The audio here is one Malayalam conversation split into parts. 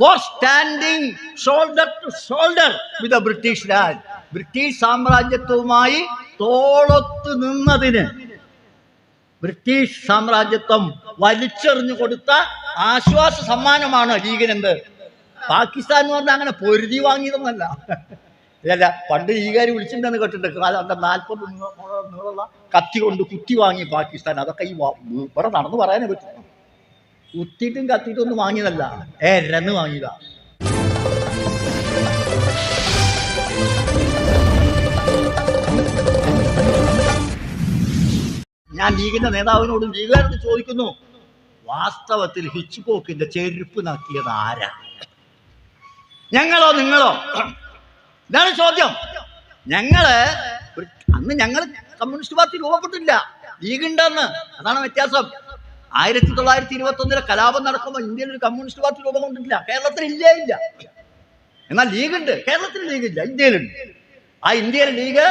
For standing shoulder to shoulder with British Raj British സാമ്രാജ്യത്വവുമായി തോളൊത്ത് നിന്നതിന് ബ്രിട്ടീഷ് സാമ്രാജ്യത്വം വലിച്ചെറിഞ്ഞു കൊടുത്ത ആശ്വാസ സമ്മാനമാണ് ലീഗിനെന്ത്? പാകിസ്ഥാൻ എന്ന് പറഞ്ഞാൽ അങ്ങനെ പൊരുതി വാങ്ങിയതൊന്നല്ല. ഇതല്ല പണ്ട് ലീഗുകാർ വിളിച്ചിട്ടുണ്ടെന്ന് കേട്ടിട്ടുണ്ട്. എന്താ നാൽപ്പത് നീളമുള്ള കത്തി കൊണ്ട് കുത്തി വാങ്ങി പാകിസ്ഥാൻ. അതൊക്കെ ഈ ഇവിടെ നടന്നു പറയാനേ പറ്റും. കുത്തിയിട്ടും കത്തിയിട്ടും ഒന്നും വാങ്ങിയതല്ല. ഏരന്ന് വാങ്ങിയതാ. ഞാൻ ലീഗിന്റെ നേതാവിനോടും ലീഗുകാരോട് ചോദിക്കുന്നു വാസ്തവത്തിൽ ഹിച്ച്കോക്കിന്റെ ചെരുപ്പ് നക്കിയത് ആരാ? ഞങ്ങളോ നിങ്ങളോ? ഇതാണ് ചോദ്യം. ഞങ്ങൾ അന്ന് ഞങ്ങൾ കമ്മ്യൂണിസ്റ്റ് പാർട്ടി രൂപപ്പെട്ടില്ല ലീഗ് ഉണ്ടെന്ന് അതാണ് വ്യത്യാസം. ആയിരത്തി തൊള്ളായിരത്തി ഇരുപത്തി ഒന്നിലെ കലാപം നടക്കുമ്പോൾ ഇന്ത്യയിൽ ഒരു കമ്മ്യൂണിസ്റ്റ് പാർട്ടി രൂപം കൊണ്ടിട്ടില്ല. കേരളത്തിൽ ഇല്ലേ ഇല്ല. എന്നാൽ ലീഗ് ഉണ്ട് കേരളത്തിൽ ലീഗ് ഇല്ല ഇന്ത്യയിലുണ്ട്. ആ ഇന്ത്യയിലെ ലീഗ്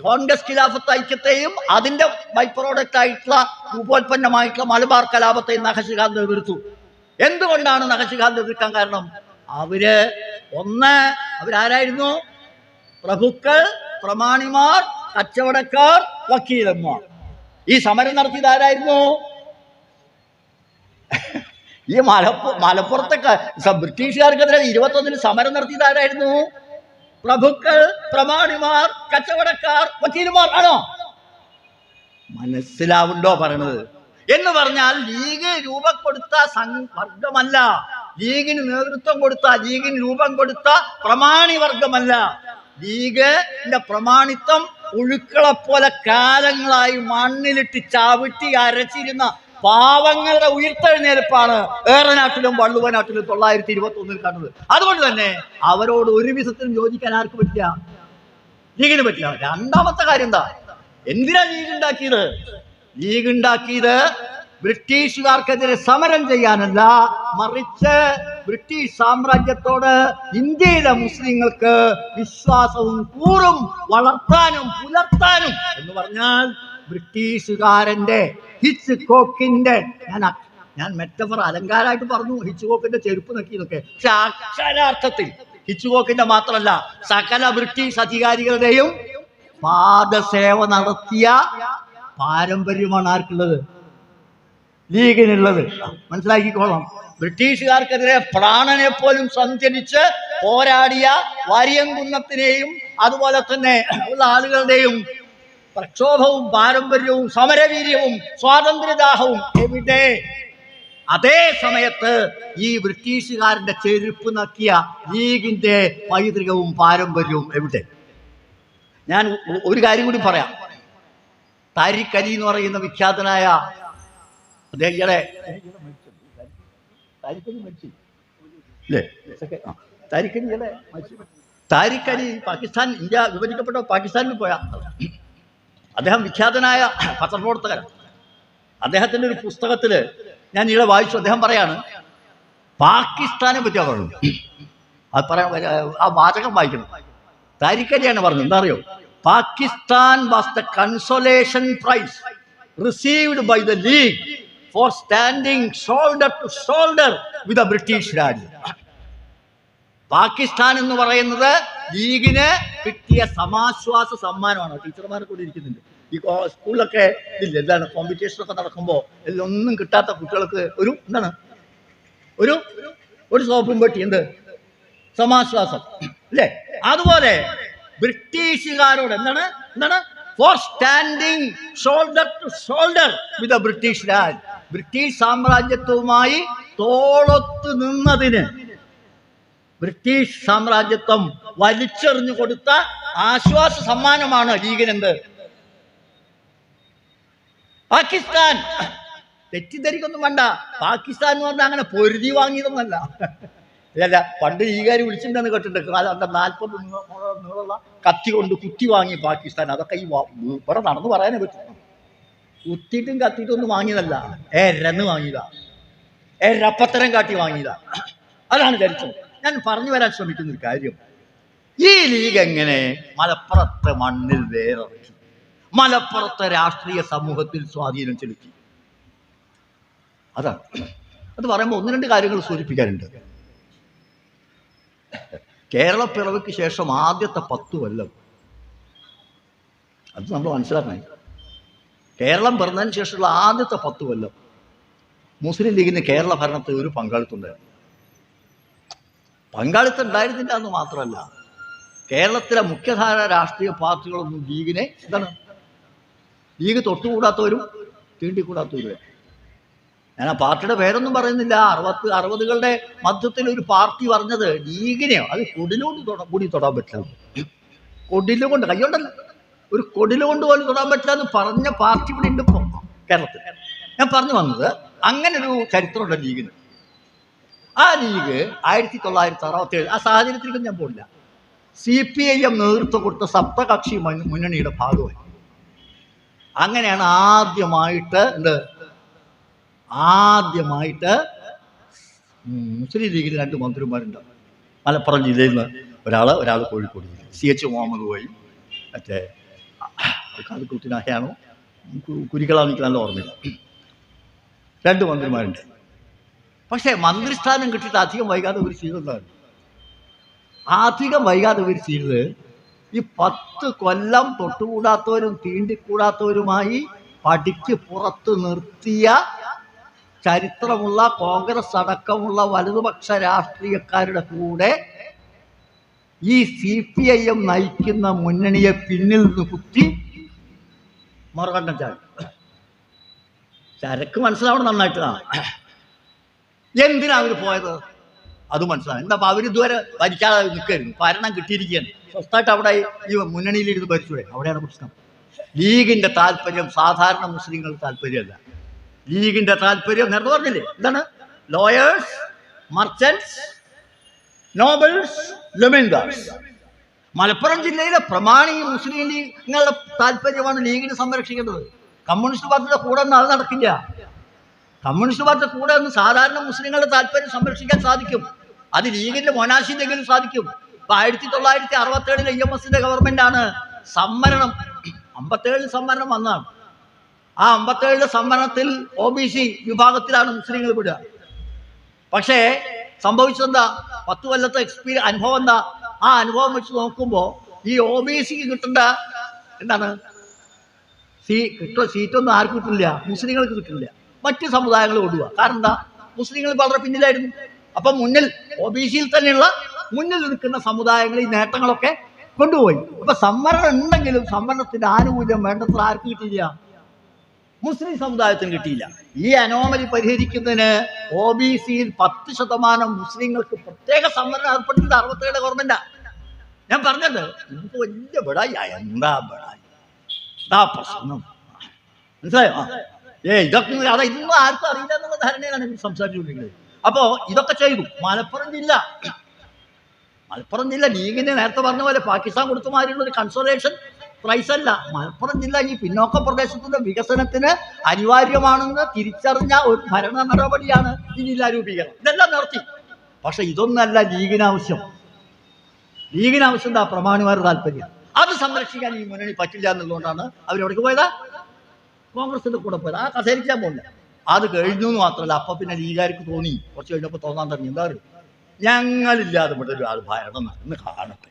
കോൺഗ്രസ് ഖിലാഫത്ത് ഐക്യത്തെയും അതിന്റെ ബൈ പ്രോഡക്റ്റ് ആയിട്ടുള്ള ഉപോൽപ്പന്നമായിട്ടുള്ള മലബാർ കലാപത്തെയും നഖശികാന്ത് എതിർത്തു. എന്തുകൊണ്ടാണ് നഖശികാന്ത് എതിർക്കാൻ കാരണം? അവർ ഒന്ന് അവരാരായിരുന്നു? പ്രഭുക്കൾ പ്രമാണിമാർ കച്ചവടക്കാർ വക്കീലന്മാർ. ഈ സമരം നടത്തിയത് ആരായിരുന്നു? ഈ മലപ്പു മലപ്പുറത്തെ ബ്രിട്ടീഷുകാർക്കെതിരെ ഇരുപത്തൊന്നിന് സമരം നടത്തിയത് ആരായിരുന്നു? പ്രഭുക്കൾ പ്രമാണിമാർ കച്ചവടക്കാർ വക്കീലുമാർ ആണോ? മനസ്സിലാവുണ്ടോ പറയണത്? എന്ന് പറഞ്ഞാൽ ലീഗ് രൂപം കൊടുത്ത വർഗമല്ല. ലീഗിന് നേതൃത്വം കൊടുത്ത ലീഗിന് രൂപം കൊടുത്ത പ്രമാണി വർഗമല്ല. ലീഗിന്റെ പ്രമാണിത്വം ഒഴുക്കളെ പോലെ കാലങ്ങളായി മണ്ണിലിട്ട് ചവിട്ടി അരച്ചിരുന്ന പാവങ്ങളുടെ ഉയർത്തെഴുന്നേൽപ്പാണ് ഏറനാട്ടിലും വള്ളുവനാട്ടിലും തൊള്ളായിരത്തി ഇരുപത്തി ഒന്നിൽ കണ്ടത് അതുകൊണ്ട് തന്നെ അവരോട് ഒരു വിധത്തിലും യോജിക്കാൻ ആർക്ക് പറ്റില്ല. ലീഗിന് പറ്റില്ല. രണ്ടാമത്തെ കാര്യം എന്താ? എന്തിനാ ലീഗ് ഉണ്ടാക്കിയത്? ലീഗ് ഉണ്ടാക്കിയത് ബ്രിട്ടീഷുകാർക്കെതിരെ സമരം ചെയ്യാനല്ല മറിച്ച് ബ്രിട്ടീഷ് സാമ്രാജ്യത്തോട് ഇന്ത്യയിലെ മുസ്ലിങ്ങൾക്ക് വിശ്വാസവും കൂറും വളർത്താനും പുലർത്താനും എന്ന് പറഞ്ഞാൽ ബ്രിട്ടീഷുകാരന്റെ ഹിച്ച് കോക്കിന്റെ ഞാൻ ഞാൻ മെറ്റഫർ അലങ്കാരമായിട്ട് പറഞ്ഞു ഹിച്ചുകോക്കിന്റെ ചെരുപ്പ് നക്കിയതൊക്കെ പക്ഷെ അക്ഷരാർത്ഥത്തിൽ ഹിച്ചുകോക്കിന്റെ മാത്രമല്ല സകല ബ്രിട്ടീഷ് അധികാരികളുടെയും പാദസേവ നടത്തിയ പാരമ്പര്യമാണ് ആർക്കുള്ളത്? ലീഗിനുള്ളത്. മനസ്സിലാക്കിക്കോളാം. ബ്രിട്ടീഷുകാർക്കെതിരെ പ്രാണനെ പോലും സഞ്ചരിച്ച് പോരാടിയ വാര്യംകുന്നത്തിനെയും അതുപോലെ തന്നെ ഉള്ള ആളുകളുടെയും പ്രക്ഷോഭവും പാരമ്പര്യവും സമരവീര്യവും സ്വാതന്ത്ര്യദാഹവും എവിടെ? അതേ സമയത്ത് ഈ ബ്രിട്ടീഷുകാരന്റെ ചെരുപ്പ് നക്കിയ ലീഗിന്റെ പൈതൃകവും പാരമ്പര്യവും എവിടെ? ഞാൻ ഒരു കാര്യം കൂടി പറയാം. താരിക്കലി എന്ന് പറയുന്ന വിഖ്യാതനായ അദ്ദേഹത്തെ താരിക്കലി പാകിസ്ഥാൻ ഇന്ത്യ വിഭജിക്കപ്പെട്ട പാകിസ്ഥാനിൽ പോയ അദ്ദേഹം വിഖ്യാതനായ പത്രപ്രവർത്തകൻ. അദ്ദേഹത്തിന്റെ ഒരു പുസ്തകത്തിൽ ഞാൻ ഇവിടെ വായിച്ചു. അദ്ദേഹം പറയാണ് പാകിസ്ഥാനെ പറ്റിയാ പറഞ്ഞു അത് പറയാൻ ആ വാചകം വായിക്കണം. താരിഖലിയാണ് പറഞ്ഞത്. എന്താ അറിയോ? Pakistan was the consolation prize received by the league for standing shoulder to shoulder with British രാജ്യം പാകിസ്ഥാൻ എന്ന് പറയുന്നത് ലീഗിന് കിട്ടിയ സമാശ്വാസ സമ്മാനമാണ്. ടീച്ചർമാരെ കൂടി ഇരിക്കുന്നുണ്ട്. ഈ സ്കൂളിലൊക്കെ ഇതില്ല? എന്താണ് കോമ്പറ്റീഷനൊക്കെ നടക്കുമ്പോൾ ഇതിൽ ഒന്നും കിട്ടാത്ത കുട്ടികൾക്ക് ഒരു എന്താണ്? ഒരു ഒരു സോപ്പും പെട്ടി എന്ത്? സമാശ്വാസം. അല്ലേ? അതുപോലെ ബ്രിട്ടീഷുകാരോട് എന്താണ്? എന്താണ്? For standing shoulder to shoulder with British Raj British സാമ്രാജ്യത്വവുമായി തോളൊത്ത് നിന്നതിന് ബ്രിട്ടീഷ് സാമ്രാജ്യത്വം വലിച്ചെറിഞ്ഞു കൊടുത്ത ആശ്വാസ സമ്മാനമാണ് ലീഗിനെന്ത്? പാകിസ്ഥാൻ. തെറ്റിദ്ധരിക്കൊന്നും വേണ്ട. പാകിസ്ഥാൻ എന്ന് പറഞ്ഞാൽ അങ്ങനെ പൊരുതി വാങ്ങിയതൊന്നല്ല അല്ല പണ്ട് ഈ കാര്യം വിളിച്ചിട്ടുണ്ടെന്ന് കേട്ടിട്ടുണ്ട്. എന്താ നാൽപ്പത് നീളമുള്ള കത്തി കൊണ്ട് കുത്തി വാങ്ങി പാകിസ്ഥാൻ. അതൊക്കെ ഈ ഇവിടെ നടന്നു പറയാനേ പറ്റും. കുത്തിയിട്ടും കത്തിയിട്ടും ഒന്നും വാങ്ങിയതല്ല. എരന്ന് വാങ്ങിയതാ. എരപ്പത്തരം കാട്ടി വാങ്ങിയതാ. അതാണ് ചരിത്രം. ഞാൻ പറഞ്ഞു വരാൻ ശ്രമിക്കുന്ന ഒരു കാര്യം. ഈ ലീഗ് എങ്ങനെ മലപ്പുറത്തെ മണ്ണിൽ വേറിറക്കി മലപ്പുറത്തെ രാഷ്ട്രീയ സമൂഹത്തിൽ സ്വാധീനം ചെലുത്തി. അതാണ് അത് പറയുമ്പോൾ ഒന്ന് രണ്ട് കാര്യങ്ങൾ സൂചിപ്പിക്കാനുണ്ട്. കേരള പിറവിക്ക് ശേഷം ആദ്യത്തെ പത്ത് കൊല്ലം. അത് നമ്മൾ മനസ്സിലാക്കണം. കേരളം പിറന്നതിന് ശേഷമുള്ള ആദ്യത്തെ പത്ത് കൊല്ലം. മുസ്ലിം ലീഗിന് കേരള ഭരണത്തിൽ ഒരു പങ്കാളിത്തം ഉണ്ടായിരുന്നു പങ്കാളിത്തം ഉണ്ടായിരുന്നില്ല എന്ന് മാത്രമല്ല കേരളത്തിലെ മുഖ്യധാര രാഷ്ട്രീയ പാർട്ടികളൊന്നും ലീഗിനെ എന്താണ് ലീഗ് തൊട്ടുകൂടാത്തവരും തീണ്ടിക്കൂടാത്തവരും ഞാൻ ആ പാർട്ടിയുടെ പേരൊന്നും പറയുന്നില്ല. അറുപത്ത് അറുപതുകളുടെ മധ്യത്തിൽ ഒരു പാർട്ടി പറഞ്ഞത് ലീഗിനെയോ? അത് കൊടിലുകൊണ്ട് തൊട കൂടി തൊടാൻ പറ്റില്ല. കൊടിലുകൊണ്ട് കൈകൊണ്ടല്ല ഒരു കൊടിലുകൊണ്ട് പോലും തൊടാൻ പറ്റില്ല എന്ന് പറഞ്ഞ പാർട്ടി ഇവിടെ ഉണ്ട് കേരളത്തിൽ. ഞാൻ പറഞ്ഞു വന്നത് അങ്ങനെ ഒരു ചരിത്രമുണ്ട് ലീഗിന്. ആ ലീഗ് ആയിരത്തി തൊള്ളായിരത്തി അറുപത്തി ഏഴ് ആ സാഹചര്യത്തിലേക്കും ഞാൻ പോയില്ല സി പി ഐ എം നേതൃത്വം കൊടുത്ത സപ്തകക്ഷി മുന്ന- മുന്നണിയുടെ ഭാഗമായി. അങ്ങനെയാണ് ആദ്യമായിട്ട് എന്ത്? ആദ്യമായിട്ട് മുസ്ലിം ലീഗിൽ രണ്ട് മന്ത്രിമാരുണ്ട് മലപ്പുറം ജില്ലയിൽ നിന്ന് ഒരാൾ ഒരാൾ കോഴിക്കോട് ജില്ല സി എച്ച് മുഹമ്മദ് പോയി. മറ്റേ കാതുക്കുട്ടിനാഹയാണോ കുരിക്കളാന്ന് എനിക്ക് നല്ല ഓർമ്മയില്ല. രണ്ട് മന്ത്രിമാരുണ്ട്. പക്ഷേ മന്ത്രിസ്ഥാനം കിട്ടിയിട്ട് അധികം വൈകാതെ ഒരു ചെയ്തതാണ്. അധികം വൈകാതെ ഒരു ചെയ്തത് ഈ പത്ത് കൊല്ലം തൊട്ടുകൂടാത്തവരും തീണ്ടിക്കൂടാത്തവരുമായി പടിക്ക് പുറത്ത് നിർത്തിയ ചരിത്രമുള്ള കോൺഗ്രസ് അടക്കമുള്ള വലതുപക്ഷ രാഷ്ട്രീയക്കാരുടെ കൂടെ ഈ സി പി ഐ എം നയിക്കുന്ന മുന്നണിയെ പിന്നിൽ നിന്ന് കുത്തി മറുകണ്ഠം ചാടി. ചരക്ക് മനസ്സിലാവണം നന്നായിട്ട്. എന്തിനാ അവർ പോയത്? അത് മനസ്സിലാവും എന്താ അവർ ഇതുവരെ ഭരിക്കാതെ നിൽക്കായിരുന്നു ഭരണം കിട്ടിയിരിക്കുകയാണ്. സ്വസ്ഥമായിട്ട് അവിടെ ഈ മുന്നണിയിലിരുന്ന് ഭരിച്ചൂടെ? അവിടെയാണ് പ്രശ്നം. ലീഗിന്റെ താല്പര്യം സാധാരണ മുസ്ലിങ്ങൾ താല്പര്യമല്ല. ലീഗിന്റെ താല്പര്യം നേരത്തെ പറഞ്ഞില്ലേ? എന്താണ്? Lawyers merchants nobles moneylenders Malappuram ജില്ലയിലെ പ്രമാണി മുസ്ലിം ലീഗുകളുടെ താല്പര്യമാണ് ലീഗിനെ സംരക്ഷിക്കേണ്ടത്. കമ്മ്യൂണിസ്റ്റ് പാർട്ടിയുടെ കൂടെ ഒന്നും അത് നടക്കില്ല. കമ്മ്യൂണിസ്റ്റ് പാർട്ടിയുടെ കൂടെ ഒന്ന് സാധാരണ മുസ്ലിങ്ങളുടെ താല്പര്യം സംരക്ഷിക്കാൻ സാധിക്കും. അത് ലീഗിന്റെ മൊനാശിന്റെങ്കിലും സാധിക്കും. ഇപ്പൊ ആയിരത്തി തൊള്ളായിരത്തി അറുപത്തി ഏഴിൽ എം എസിന്റെ ഗവൺമെന്റ് ആണ് സംവരണം. അമ്പത്തേഴിൽ സംവരണം വന്നതാണ്. ആ അമ്പത്തേഴിലെ സംവരണത്തിൽ ഒ ബി സി വിഭാഗത്തിലാണ് മുസ്ലിങ്ങൾ വിടുക. പക്ഷേ സംഭവിച്ചെന്താ പത്ത് കൊല്ലത്തെ എക്സ്പീരിയൻ അനുഭവം എന്താ? ആ അനുഭവം വെച്ച് നോക്കുമ്പോൾ ഈ ഒ ബി സിക്ക് കിട്ടേണ്ട എന്താണ്? സീ കിട്ട സീറ്റൊന്നും ആർക്കും കിട്ടില്ല. മുസ്ലിങ്ങൾക്ക് കിട്ടില്ല. മറ്റ് സമുദായങ്ങൾ കൊടുക്കുക കാരണം എന്താ? മുസ്ലിങ്ങൾ വളരെ പിന്നിലായിരുന്നു. അപ്പം മുന്നിൽ ഒ ബി സിയിൽ തന്നെയുള്ള മുന്നിൽ നിൽക്കുന്ന സമുദായങ്ങൾ ഈ നേട്ടങ്ങളൊക്കെ കൊണ്ടുപോയി. അപ്പൊ സംവരണം ഉണ്ടെങ്കിലും സംവരണത്തിന്റെ ആനുകൂല്യം വേണ്ടത്ര ആർക്ക് കിട്ടിയില്ല. മുസ്ലിം സമുദായത്തിന് കിട്ടിയില്ല. ഈ അനോമലി പരിഹരിക്കുന്നതിന് ഒ ബി സിയിൽ പത്ത് ശതമാനം മുസ്ലിങ്ങൾക്ക് പ്രത്യേക സംവരണം ഏർപ്പെടുത്തിയത് അറുപത്തേഴ് ഗവൺമെന്റാ ഞാൻ പറഞ്ഞത് നമുക്ക് വലിയ ബടായി എന്താ ബടായി എന്താ പ്രശ്നം. മനസ്സിലായോ. ഏ ഇതൊക്കെ അതാ ഇതൊന്നും ആർക്കും അറിയില്ല എന്നുള്ള ധാരണയിലാണ് സംസാരിച്ചുകൊണ്ടിരിക്കുന്നത്. അപ്പോ ഇതൊക്കെ ചെയ്തു. മലപ്പുറം ജില്ല. മലപ്പുറം ജില്ല ലീഗിന് നേരത്തെ പറഞ്ഞ പോലെ പാകിസ്ഥാൻ കൊടുത്ത മാതിരിയുള്ള ഒരു കൺസോലേഷൻ പ്രൈസ് അല്ല. മലപ്പുറം ജില്ല ഈ പിന്നോക്ക പ്രദേശത്തിന്റെ വികസനത്തിന് അനിവാര്യമാണെന്ന് തിരിച്ചറിഞ്ഞ ഒരു ഭരണ നടപടിയാണ് ഈ ജില്ലാ രൂപീകരണം. ഇതെല്ലാം നടത്തി പക്ഷെ ഇതൊന്നല്ല ലീഗിനാവശ്യം. ലീഗിനാവശ്യം എന്താ? പ്രമാണിമാരുടെ താല്പര്യം. അത് സംരക്ഷിക്കാൻ ഈ മുന്നണി പറ്റില്ല എന്നുള്ളതുകൊണ്ടാണ് അവരെവിടേക്ക് പോയത്. കോൺഗ്രസിന്റെ കൂടെ പോയത്. ആ കസേരിക്കാൻ പോകില്ല അത് കഴിഞ്ഞു എന്ന് മാത്രമല്ല അപ്പൊ പിന്നെ ലീഗാർക്ക് തോന്നി. കുറച്ച് കഴിഞ്ഞപ്പോൾ തോന്നാൻ തുടങ്ങി. എന്താ പറയുക ഞങ്ങളില്ലാതെ ഇവിടെ ആൾ ഭരണം നടന്ന് കാണട്ടെ.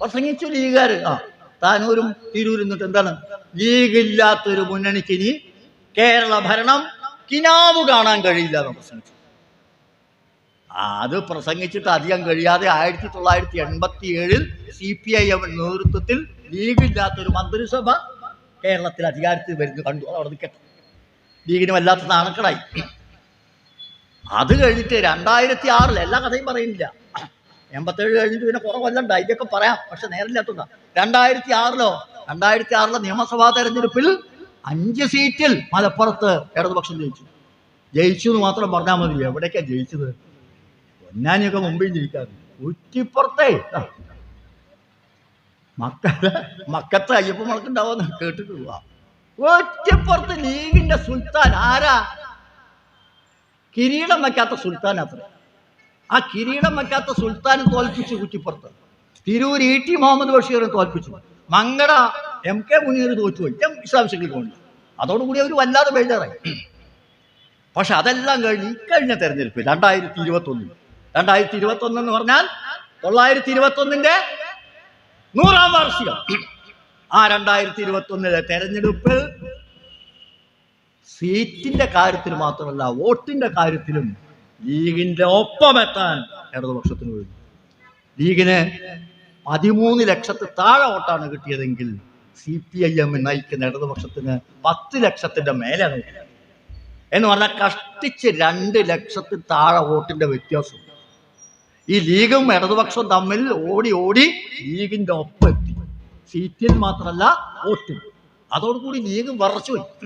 പ്രസംഗിച്ചു ലീഗാർ ആ താനൂരും തിരൂരും എന്നിട്ട് എന്താണ്? ലീഗില്ലാത്തൊരു മുന്നണിക്ക് ഇനി കേരള ഭരണം കിനാവ് കാണാൻ കഴിയില്ല എന്ന് പ്രസംഗിച്ചു. അത് പ്രസംഗിച്ചിട്ട് അധികം കഴിയാതെ ആയിരത്തി തൊള്ളായിരത്തി എൺപത്തി ഏഴിൽ സി പി ഐ എം നേതൃത്വത്തിൽ ലീഗില്ലാത്തൊരു മന്ത്രിസഭ കേരളത്തിൽ അധികാരത്തിൽ വരുന്നു. കണ്ടു അവിടെ നിൽക്കട്ടെ. ലീഗിന് വല്ലാത്ത നാണക്കടായി. അത് കഴിഞ്ഞിട്ട് രണ്ടായിരത്തി ആറിൽ എല്ലാ കഥയും പറയുന്നില്ല. എൺപത്തേഴ് കഴിഞ്ഞിട്ട് പിന്നെ കുറെ കൊല്ലം ഉണ്ടായി ഇതൊക്കെ പറയാം. പക്ഷെ നേരില്ലാത്തതാ രണ്ടായിരത്തി ആറിലോ രണ്ടായിരത്തി ആറിലെ നിയമസഭാ തെരഞ്ഞെടുപ്പിൽ അഞ്ച് സീറ്റിൽ മലപ്പുറത്ത് ഇടതുപക്ഷം ജയിച്ചു. ജയിച്ചു എന്ന് മാത്രം പറഞ്ഞാൽ മതി. എവിടേക്കാ ജയിച്ചത്? പൊന്നാനിയൊക്കെ മുമ്പിൽ ജയിക്കാറ്. കുറ്റിപ്പുറത്തെ ആ. മക്കളെ മക്കത്തെ അയ്യപ്പ മുളക്കുണ്ടാവുമെന്ന് കേട്ടിട്ടുള്ള ഒറ്റപ്പുറത്ത് ലീഗിന്റെ സുൽത്താൻ ആരാ? കിരീടം വെക്കാത്ത സുൽത്താൻ അത്ര. ആ കിരീടം വെക്കാത്ത സുൽത്താൻ തോൽപ്പിച്ചു കുറ്റിപ്പുറത്ത് തിരൂർ ഇ ടി മുഹമ്മദ് ബഷീറിനെ തോൽപ്പിച്ചു. മങ്കട എം കെ മുനീർ തോറ്റുപോയി ഏറ്റവും വിശദാംശങ്ങൾക്ക് വേണ്ടി അതോടുകൂടി അവർ വല്ലാതെ ബേജാറായി. പക്ഷെ അതെല്ലാം കഴിഞ്ഞ് ഇക്കഴിഞ്ഞ തെരഞ്ഞെടുപ്പ് രണ്ടായിരത്തി ഇരുപത്തൊന്നിൽ രണ്ടായിരത്തി ഇരുപത്തൊന്ന് എന്ന് പറഞ്ഞാൽ തൊള്ളായിരത്തി ഇരുപത്തി ഒന്നിന്റെ നൂറാം വാർഷികം. ആ രണ്ടായിരത്തി ഇരുപത്തി ഒന്നിലെ തെരഞ്ഞെടുപ്പ് സീറ്റിന്റെ കാര്യത്തിൽ മാത്രമല്ല വോട്ടിന്റെ കാര്യത്തിലും ലീഗിന്റെ ഒപ്പമെത്താൻ ഇടതുപക്ഷത്തിന് കഴിഞ്ഞു. ലീഗിന് പതിമൂന്ന് ലക്ഷത്തി താഴെ വോട്ടാണ് കിട്ടിയതെങ്കിൽ സി പി ഐ എം നയിക്കുന്ന ഇടതുപക്ഷത്തിന് പത്ത് ലക്ഷത്തിന്റെ മേലെ എന്ന് പറഞ്ഞാൽ കഷ്ടിച്ച് രണ്ട് ലക്ഷത്തിൽ താഴെ വോട്ടിന്റെ വ്യത്യാസം. ഈ ലീഗും ഇടതുപക്ഷവും തമ്മിൽ ഓടി ഓടി ലീഗിന്റെ ഒപ്പം സീറ്റിൽ മാത്രമല്ല വോട്ടിൽ. അതോടുകൂടി ലീഗ് വറച്ചു